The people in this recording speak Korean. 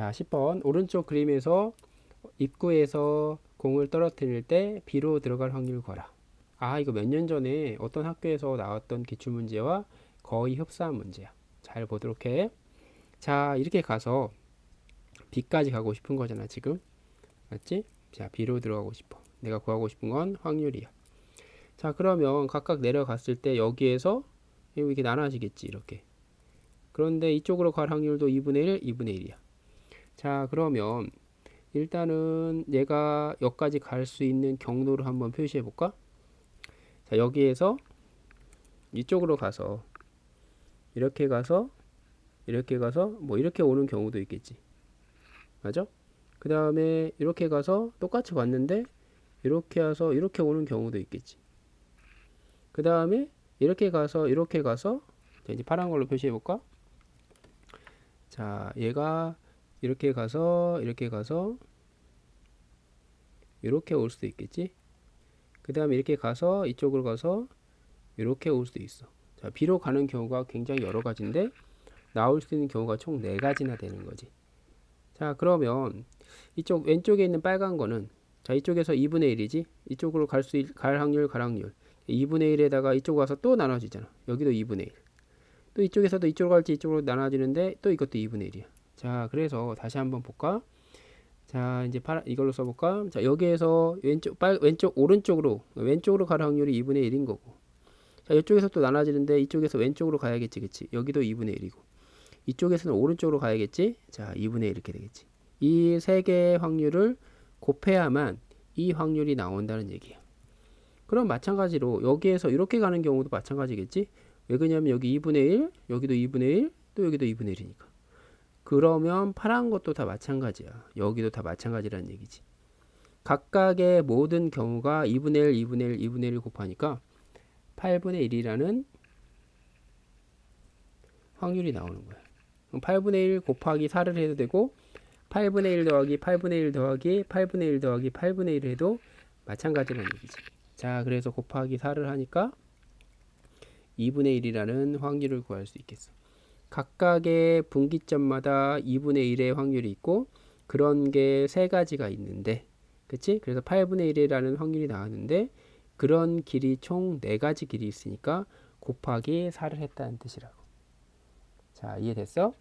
자, 10번 오른쪽 그림에서 입구에서 공을 떨어뜨릴 때 B로 들어갈 확률 구하라. 아, 이거 몇 년 전에 어떤 학교에서 나왔던 기출 문제와 거의 흡사한 문제야. 잘 보도록 해. 자, 이렇게 가서 B까지 가고 싶은 거잖아, 지금. 맞지? 자, B로 들어가고 싶어. 내가 구하고 싶은 건 확률이야. 자, 그러면 각각 내려갔을 때 여기에서 이렇게 나눠지겠지, 이렇게. 그런데 이쪽으로 갈 확률도 2분의 1, 2분의 1이야. 자, 그러면 일단은 얘가 여기까지 갈 수 있는 경로를 한번 표시해 볼까? 자, 여기에서 이쪽으로 가서 이렇게 가서 이렇게 가서 뭐 이렇게 오는 경우도 있겠지. 맞아? 그 다음에 이렇게 가서 똑같이 왔는데 이렇게 와서 이렇게 오는 경우도 있겠지. 그 다음에 이렇게 가서 이렇게 가서 자, 이제 파란 걸로 표시해 볼까? 자, 얘가 이렇게 가서 이렇게 가서 이렇게 올 수도 있겠지. 그 다음에 이렇게 가서 이쪽으로 가서 이렇게 올 수도 있어. 자, B로 가는 경우가 굉장히 여러 가지인데 나올 수 있는 경우가 총네 가지나 되는 거지. 자, 그러면 이쪽 왼쪽에 있는 빨간 거는 자, 이쪽에서 2분의 1이지. 이쪽으로 갈 수 갈 확률, 갈 확률. 2분의 1에다가 이쪽 와서 또 나눠지잖아. 여기도 2분의 1. 또 이쪽에서도 이쪽으로 갈지 이쪽으로 나눠지는데 또 이것도 2분의 1이야. 자, 그래서 다시 한번 볼까? 자, 이제 파라, 이걸로 써볼까? 자, 여기에서 왼쪽, 빨, 왼쪽, 오른쪽으로, 왼쪽으로 갈 확률이 2분의 1인 거고. 자, 이쪽에서 또 나눠지는데 이쪽에서 왼쪽으로 가야겠지, 그치? 여기도 2분의 1이고. 이쪽에서는 오른쪽으로 가야겠지? 자, 2분의 1 이렇게 되겠지. 이 세 개의 확률을 곱해야만 이 확률이 나온다는 얘기야. 그럼 마찬가지로 여기에서 이렇게 가는 경우도 마찬가지겠지? 왜 그러냐면 여기 2분의 1, 여기도 2분의 1, 또 여기도 2분의 1이니까. 그러면 파란 것도 다 마찬가지야. 여기도 다 마찬가지라는 얘기지. 각각의 모든 경우가 2분의 1, 2분의 1, 2분의 1 곱하니까 8분의 1이라는 확률이 나오는 거야. 그럼 8분의 1 곱하기 4를 해도 되고 8분의 1 더하기 8분의 1 더하기 8분의 1 더하기 8분의 1 해도 마찬가지라는 얘기지. 자, 그래서 곱하기 4를 하니까 2분의 1이라는 확률을 구할 수 있겠어. 각각의 분기점마다 2분의 1의 확률이 있고 그런 게 세 가지가 있는데 그치? 그래서 8분의 1이라는 확률이 나왔는데 그런 길이 총 네 가지 길이 있으니까 곱하기 4를 했다는 뜻이라고. 자, 이해됐어?